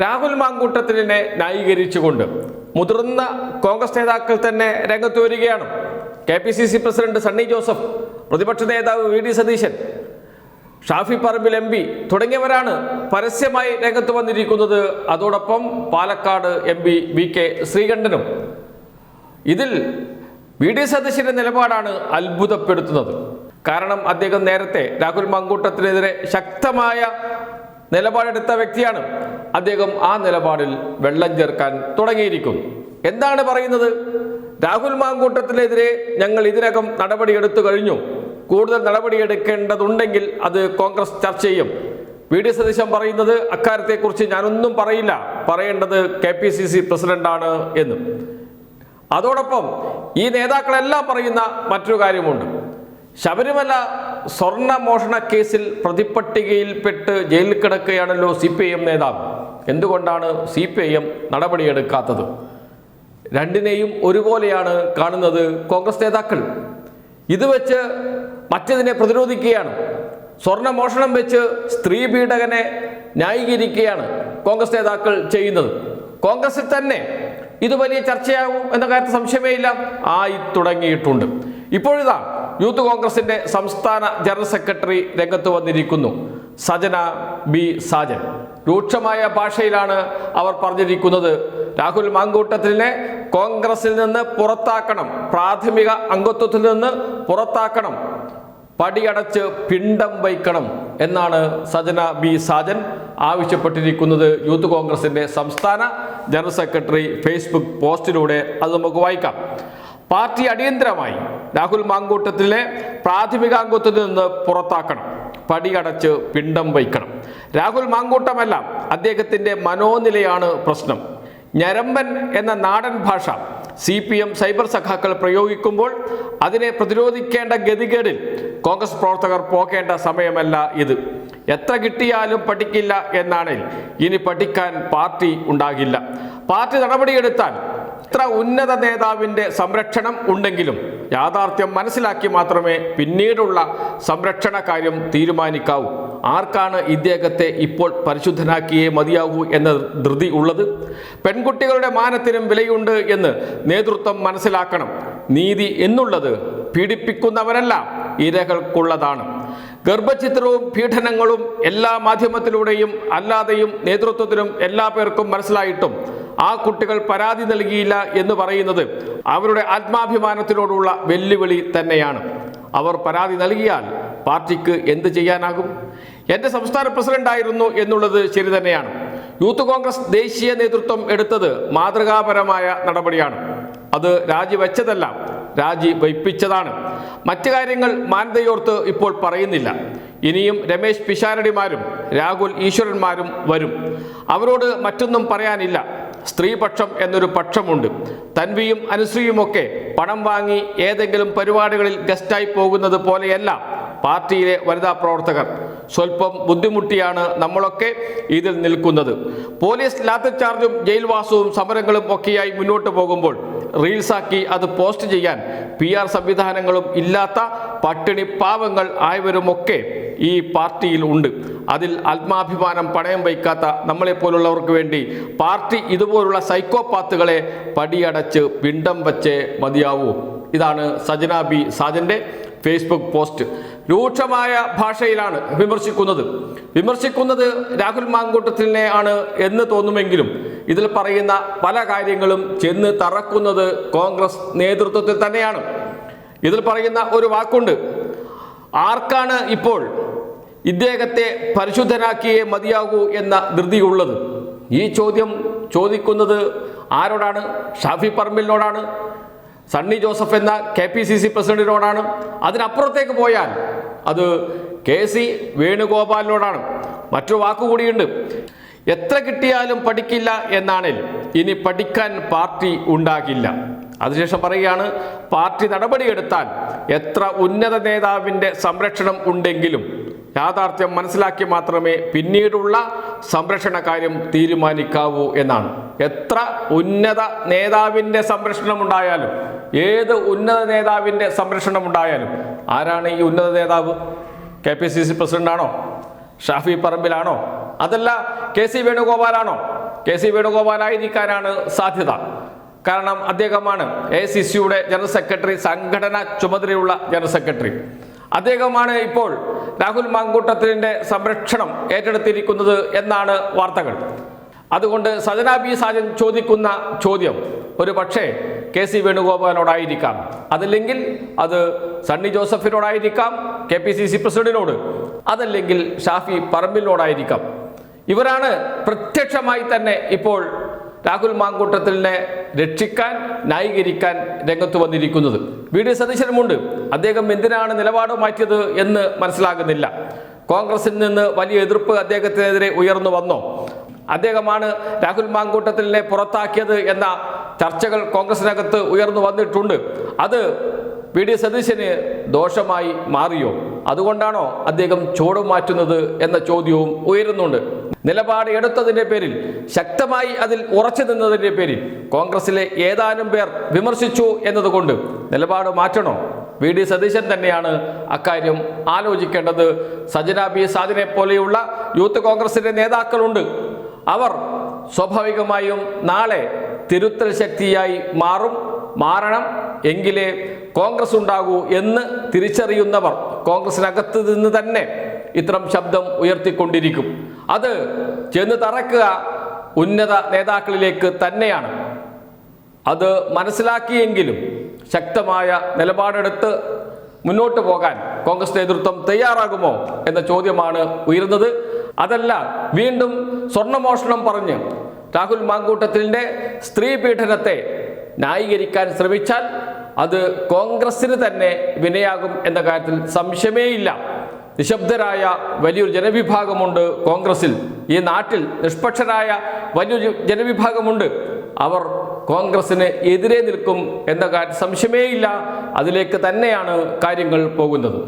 രാഹുൽ മാങ്കൂട്ടത്തിനെ ന്യായീകരിച്ചുകൊണ്ട് മുതിർന്ന കോൺഗ്രസ് നേതാക്കൾ തന്നെ രംഗത്ത് വരികയാണ്. K P C C president Sunny Joseph പ്രതിപക്ഷ നേതാവ് V D Satheesan Shafi Parambil M P തുടങ്ങിയവരാണ് പരസ്യമായി രംഗത്ത് വന്നിരിക്കുന്നത്. അതോടൊപ്പം Palakkad M P V K ശ്രീകണ്ഠനും. ഇതിൽ വി ഡി സതീശന്റെ നിലപാടാണ് അത്ഭുതപ്പെടുത്തുന്നത്. കാരണം അദ്ദേഹം നേരത്തെ രാഹുൽ മങ്കൂട്ടത്തിനെതിരെ ശക്തമായ നിലപാടെടുത്ത വ്യക്തിയാണ്. അദ്ദേഹം ആ നിലപാടിൽ വെള്ളം ചേർക്കാൻ തുടങ്ങിയിരിക്കുന്നു. എന്താണ് പറയുന്നത്? രാഹുൽ മാങ്കൂട്ടത്തിനെതിരെ ഞങ്ങൾ ഇതിനകം നടപടിയെടുത്തു കഴിഞ്ഞു. കൂടുതൽ നടപടിയെടുക്കേണ്ടതുണ്ടെങ്കിൽ അത് കോൺഗ്രസ് ചർച്ച ചെയ്യും. വി ഡി സതീശൻ പറയുന്നത് അക്കാര്യത്തെക്കുറിച്ച് ഞാനൊന്നും പറയില്ല. പറയേണ്ടത് കെ പി സി സി പ്രസിഡന്റാണ് എന്നും. അതോടൊപ്പം ഈ നേതാക്കളെല്ലാം പറയുന്ന മറ്റൊരു കാര്യമുണ്ട്. ശബരിമല സ്വർണ മോഷണ കേസിൽ പ്രതിപ്പട്ടികയിൽപ്പെട്ട് ജയിലിൽ കിടക്കുകയാണല്ലോ സി പി ഐ എം നേതാവ്. എന്തുകൊണ്ടാണ് സി പി ഐ എം നടപടിയെടുക്കാത്തത്? രണ്ടിനെയും ഒരുപോലെയാണ് കാണുന്നത് കോൺഗ്രസ് നേതാക്കൾ. ഇത് വെച്ച് മറ്റതിനെ പ്രതിരോധിക്കുകയാണ്. സ്വർണ മോഷണം വെച്ച് സ്ത്രീ പീഡകനെ ന്യായീകരിക്കുകയാണ് കോൺഗ്രസ് നേതാക്കൾ ചെയ്യുന്നത്. കോൺഗ്രസിൽ തന്നെ ഇത് വലിയ ചർച്ചയാകും എന്ന കാര്യത്തിൽ സംശയമേ ഇല്ല ആയി തുടങ്ങിയിട്ടുണ്ട്. ഇപ്പോഴിതാ യൂത്ത് കോൺഗ്രസിന്റെ സംസ്ഥാന ജനറൽ സെക്രട്ടറി രംഗത്ത് വന്നിരിക്കുന്നു സജന ബി സാജൻ. രൂക്ഷമായ ഭാഷയിലാണ് അവർ പറഞ്ഞിരിക്കുന്നത്. രാഹുൽ മാങ്കൂട്ടത്തിനെ കോൺഗ്രസിൽ നിന്ന് പുറത്താക്കണം. പ്രാഥമിക അംഗത്വത്തിൽ നിന്ന് പുറത്താക്കണം. പടിയടച്ച് പിണ്ടം വയ്ക്കണം എന്നാണ് സജന ബി സാജൻ ആവശ്യപ്പെട്ടിരിക്കുന്നത് യൂത്ത് കോൺഗ്രസിന്റെ സംസ്ഥാന ജനറൽ സെക്രട്ടറി ഫേസ്ബുക്ക് പോസ്റ്റിലൂടെ. അത് നമുക്ക് വായിക്കാം. പാർട്ടി അടിയന്തരമായി രാഹുൽ മാങ്കൂട്ടത്തിലെ പ്രാഥമിക അംഗത്വത്തിൽ നിന്ന് പുറത്താക്കണം. പടിയടച്ച് പിണ്ടം വയ്ക്കണം. രാഹുൽ മാങ്കൂട്ടമല്ല അദ്ദേഹത്തിന്റെ മനോനിലയാണ് പ്രശ്നം. ഞരമ്പൻ എന്ന നാടൻ ഭാഷ സി പി എം സൈബർ സഖാക്കൾ പ്രയോഗിക്കുമ്പോൾ അതിനെ പ്രതിരോധിക്കേണ്ട ഗതികേടിൽ കോൺഗ്രസ് പ്രവർത്തകർ പോകേണ്ട സമയമല്ല ഇത്. എത്ര കിട്ടിയാലും പഠിക്കില്ല എന്നാണ് ഇനി പഠിക്കാൻ പാർട്ടി ഉണ്ടാകില്ല. പാർട്ടി നടപടിയെടുത്താൽ ഇത്ര ഉന്നത നേതാവിന്റെ സംരക്ഷണം ഉണ്ടെങ്കിലും യാഥാർത്ഥ്യം മനസ്സിലാക്കി മാത്രമേ പിന്നീടുള്ള സംരക്ഷണ കാര്യം തീരുമാനിക്കാവൂ. ആർക്കാണ് ഇദ്ദേഹത്തെ ഇപ്പോൾ പരിശുദ്ധനാക്കിയേ മതിയാവൂ എന്ന ധൃതി ഉള്ളത്? പെൺകുട്ടികളുടെ മാനത്തിനും വിലയുണ്ട് എന്ന് നേതൃത്വം മനസ്സിലാക്കണം. നീതി എന്നുള്ളത് പീഡിപ്പിക്കുന്നവരല്ല ഇരകൾക്കുള്ളതാണ്. ഗർഭചിത്രവും പീഡനങ്ങളും എല്ലാ മാധ്യമത്തിലൂടെയും അല്ലാതെയും നേതൃത്വത്തിനും എല്ലാ പേർക്കും മനസ്സിലായിട്ടും ആ കുട്ടികൾ പരാതി നൽകിയില്ല എന്ന് പറയുന്നത് അവരുടെ ആത്മാഭിമാനത്തിനോടുള്ള വെല്ലുവിളി തന്നെയാണ്. അവർ പരാതി നൽകിയാൽ പാർട്ടിക്ക് എന്ത് ചെയ്യാനാകും? എന്റെ സംസ്ഥാന പ്രസിഡന്റായിരുന്നു എന്നുള്ളത് ശരി തന്നെയാണ്. യൂത്ത് കോൺഗ്രസ് ദേശീയ നേതൃത്വം എടുത്തത് മാതൃകാപരമായ നടപടിയാണ്. അത് രാജിവെച്ചതല്ല രാജി വയ്പ്പിച്ചതാണ് മറ്റു കാര്യങ്ങൾ മാനതയോർത്ത് ഇപ്പോൾ പറയുന്നില്ല. ഇനിയും രമേശ് പിഷാരടിമാരും രാഹുൽ ഈശ്വരന്മാരും വരും. അവരോട് മറ്റൊന്നും പറയാനില്ല. സ്ത്രീപക്ഷം എന്നൊരു പക്ഷമുണ്ട്. തൻവിയും അനുശ്രീയുമൊക്കെ പണം വാങ്ങി ഏതെങ്കിലും പരിപാടികളിൽ ഗസ്റ്റായി പോകുന്നത് പോലെയല്ല പാർട്ടിയിലെ വനിതാ പ്രവർത്തകർ. സ്വല്പം ബുദ്ധിമുട്ടിയാണ് നമ്മളൊക്കെ ഇതിൽ നിൽക്കുന്നത്. പോലീസ് ലാത്തിച്ചാർജും ജയിൽവാസവും സമരങ്ങളും ഒക്കെയായി മുന്നോട്ട് പോകുമ്പോൾ റീൽസാക്കി അത് പോസ്റ്റ് ചെയ്യാൻ പി ആർ സംവിധാനങ്ങളും ഇല്ലാത്ത പട്ടിണി പാവങ്ങൾ ആയവരുമൊക്കെ ഈ പാർട്ടിയിൽ ഉണ്ട്. അതിൽ ആത്മാഭിമാനം പണയം വയ്ക്കാത്ത നമ്മളെപ്പോലുള്ളവർക്ക് വേണ്ടി പാർട്ടി ഇതുപോലുള്ള സൈക്കോപാത്തുകളെ പടിയടച്ച് പിണ്ടം വച്ചേ മതിയാവൂ. ഇതാണ് സജന ബി സാജന്റെ ഫേസ്ബുക്ക് പോസ്റ്റ് രൂക്ഷമായ ഭാഷയിലാണ് വിമർശിക്കുന്നത്. വിമർശിക്കുന്നത് രാഹുൽ മാങ്കൂട്ടത്തിനെ ആണ് എന്ന് തോന്നുമെങ്കിലും ഇതിൽ പറയുന്ന പല കാര്യങ്ങളും ചെന്ന് തറക്കുന്നത് കോൺഗ്രസ് നേതൃത്വത്തിൽ തന്നെയാണ്. ഇതിൽ പറയുന്ന ഒരു വാക്കുണ്ട് ആർക്കാണ് ഇപ്പോൾ ഇദ്ദേഹത്തെ പരിശുദ്ധനാക്കിയേ മതിയാകൂ എന്ന ധൃതിയുള്ളത്? ഈ ചോദ്യം ചോദിക്കുന്നത് ആരോടാണ്? ഷാഫി പറമ്പിലിനോടാണ്? സണ്ണി ജോസഫ് എന്ന കെ പി സി സി പ്രസിഡന്റിനോടാണ്. അതിനപ്പുറത്തേക്ക് പോയാൽ അത് കെ സി വേണുഗോപാലിനോടാണ്. മറ്റൊരു വാക്കുകൂടിയുണ്ട്. എത്ര കിട്ടിയാലും പഠിക്കില്ല എന്നാണെങ്കിൽ ഇനി പഠിക്കാൻ പാർട്ടി ഉണ്ടാകില്ല. അതിനുശേഷം പറയുകയാണ് പാർട്ടി നടപടിയെടുത്താൽ എത്ര ഉന്നത നേതാവിന്റെ സംരക്ഷണം ഉണ്ടെങ്കിലും യാഥാർത്ഥ്യം മനസ്സിലാക്കി മാത്രമേ പിന്നീടുള്ള സംരക്ഷണ കാര്യം തീരുമാനിക്കാവൂ എന്നാണ്. എത്ര ഉന്നത നേതാവിന്റെ സംരക്ഷണം ഉണ്ടായാലും ഏത് ഉന്നത നേതാവിന്റെ സംരക്ഷണം ഉണ്ടായാലും ആരാണ് ഈ ഉന്നത നേതാവ്? കെ പി സി സി പ്രസിഡന്റാണോ? ഷാഫി പറമ്പിലാണോ? അതല്ല കെ സി വേണുഗോപാലാണോ? കെ സി വേണുഗോപാലായിരിക്കാനാണ് സാധ്യത. കാരണം അദ്ദേഹമാണ് എ സി സിയുടെ ജനറൽ സെക്രട്ടറി സംഘടന ചുമതലയുള്ള ജനറൽ സെക്രട്ടറി. അദ്ദേഹമാണ് ഇപ്പോൾ രാഹുൽ മാങ്കൂട്ടത്തിന്റെ സംരക്ഷണം ഏറ്റെടുത്തിരിക്കുന്നത് എന്നാണ് വാർത്തകൾ. അതുകൊണ്ട് സജന ബി സാജൻ ചോദിക്കുന്ന ചോദ്യം. ഒരു പക്ഷേ കെ സി വേണുഗോപാലിനോടായിരിക്കാം. അതല്ലെങ്കിൽ അത് സണ്ണി ജോസഫിനോടായിരിക്കാം കെ പി സി സി പ്രസിഡന്റിനോട്. അതല്ലെങ്കിൽ ഷാഫി പറമ്പിലിനോടായിരിക്കാം. ഇവരാണ് പ്രത്യക്ഷമായി തന്നെ ഇപ്പോൾ രാഹുൽ മാങ്കൂട്ടത്തിലിനെ രക്ഷിക്കാൻ ന്യായീകരിക്കാൻ രംഗത്ത് വന്നിരിക്കുന്നത്. വി ഡി സതീശനുമുണ്ട്. അദ്ദേഹം എന്തിനാണ് നിലപാട് മാറ്റിയത് എന്ന് മനസ്സിലാകുന്നില്ല. കോൺഗ്രസിൽ നിന്ന് വലിയ എതിർപ്പ് അദ്ദേഹത്തിനെതിരെ ഉയർന്നു വന്നോ. അദ്ദേഹമാണ് രാഹുൽ മാങ്കൂട്ടത്തിലിനെ പുറത്താക്കിയത് എന്ന ചർച്ചകൾ കോൺഗ്രസിനകത്ത് ഉയർന്നു വന്നിട്ടുണ്ട്. അത് വി ഡി സതീശന് ദോഷമായി മാറിയോ? അതുകൊണ്ടാണോ അദ്ദേഹം ചുവട് മാറ്റുന്നത് എന്ന ചോദ്യവും ഉയരുന്നുണ്ട്. നിലപാട് എടുത്തതിന്റെ പേരിൽ ശക്തമായി അതിൽ ഉറച്ചു നിന്നതിന്റെ പേരിൽ കോൺഗ്രസിലെ ഏതാനും പേർ വിമർശിച്ചു എന്നതുകൊണ്ട് നിലപാട് മാറ്റണോ? വി ഡി സതീശൻ തന്നെയാണ് അക്കാര്യം ആലോചിക്കേണ്ടത്. സജന ബി സാദിനെ പോലെയുള്ള യൂത്ത് കോൺഗ്രസിന്റെ നേതാക്കളുണ്ട്. അവർ സ്വാഭാവികമായും നാളെ തിരുത്തൽ ശക്തിയായി മാറും മാറണം എങ്കിലേ കോൺഗ്രസ് ഉണ്ടാകൂ എന്ന് തിരിച്ചറിയുന്നവർ കോൺഗ്രസിനകത്ത് നിന്ന് തന്നെ ഇത്തരം ശബ്ദം ഉയർത്തിക്കൊണ്ടിരിക്കും. അത് ചെന്ന് തറക്കുക ഉന്നത നേതാക്കളിലേക്ക് തന്നെയാണ്. അത് മനസ്സിലാക്കിയെങ്കിലും ശക്തമായ നിലപാടെടുത്ത് മുന്നോട്ട് പോകാൻ കോൺഗ്രസ് നേതൃത്വം തയ്യാറാകുമോ എന്ന ചോദ്യമാണ് ഉയരുന്നത്. അതല്ല വീണ്ടും സ്വർണമോഷണം പറഞ്ഞ് രാഹുൽ മാങ്കൂട്ടത്തിന്റെ സ്ത്രീ പീഡനത്തെ ന്യായീകരിക്കാൻ ശ്രമിച്ചാൽ അത് കോൺഗ്രസിന് തന്നെ വിനയാകും എന്ന കാര്യത്തിൽ സംശയമേയില്ല. നിശബ്ദരായ വലിയൊരു ജനവിഭാഗമുണ്ട് കോൺഗ്രസിൽ ഈ നാട്ടിൽ നിഷ്പക്ഷരായ വലിയൊരു ജനവിഭാഗമുണ്ട്. അവർ കോൺഗ്രസിന് എതിരെ നിൽക്കും എന്ന കാര്യം സംശയമേയില്ല. അതിലേക്ക് തന്നെയാണ് കാര്യങ്ങൾ പോകുന്നത്.